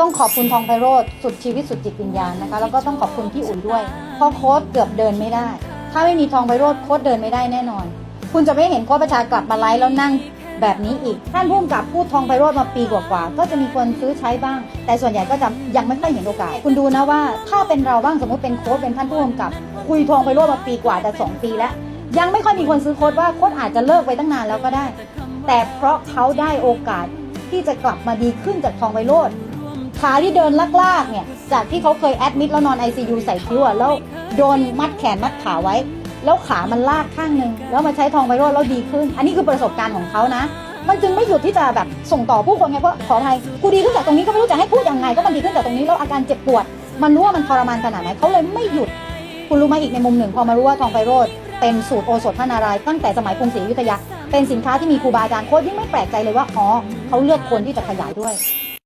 ต้องขอบคุณทองไพโรธสุดชีวิตสุดจิตวิญญาณนะคะ แล้วก็ต้องขอบคุณพี่อุ่นด้วยเพราะโค้ดเกือบเดินไม่ได้ ถ้าไม่มีทองไพโรธโค้ดเดินไม่ได้แน่นอน คุณจะไม่เห็นโค้ดประชากลับมาไลฟ์แล้วนั่งแบบนี้อีก ท่านผู้กำกับพูดทองไพโรธมาปีกว่าๆก็จะมีคนซื้อใช้บ้าง แต่ส่วนใหญ่ก็จะยังไม่ค่อยเห็นโอกาส คุณดูนะว่า ถ้าเป็นเราบ้างสมมติเป็นโค้ดเป็นท่านผู้กำกับ คุยทองไพโรธมาปีกว่าแต่สองปีแล้ว ยังไม่ค่อยมีคนซื้อโค้ดว่าโค้ดอาจจะเลิกไปตั้งนานแล้วก็ได้ แต่เพราะเขาได้โอกาสที่จะกลับมาดีขึ้นจากทองไพโรธ ขาที่เดินลากๆเนี่ยจากที่เขาเคยแอดมิดแล้วนอน ICU ใส่คิ้วอะแล้วโดนมัดแขนมัดขาไว้ แล้วขามันลากข้างหนึ่งแล้วมาใช้ทองไพโรธแล้วดีขึ้น อันนี้คือประสบการณ์ของเขานะ มันจึงไม่หยุดที่จะแบบส่งต่อผู้คนไงเพราะขออภัยกูดีขึ้นจากตรงนี้ก็ไม่รู้จะให้พูดยังไงก็มันดีขึ้นจากตรงนี้แล้วอาการเจ็บปวด มันรู้ว่ามันทรมานขนาดไหนเขาเลยไม่หยุดคุณรู้ไหมอีกในมุมหนึ่งพอมารู้ว่าทองไพโรธเป็นสูตรโอสถพระนารายตั้งแต่สมัยกรุงศรีอยุธยาเป็นสินค้าที่มีครูบาอาจารย์โค้ดยิ่งไม่แปลกใจเลยว่าอ๋อเขาเลือกคนที่จะขยายด้วย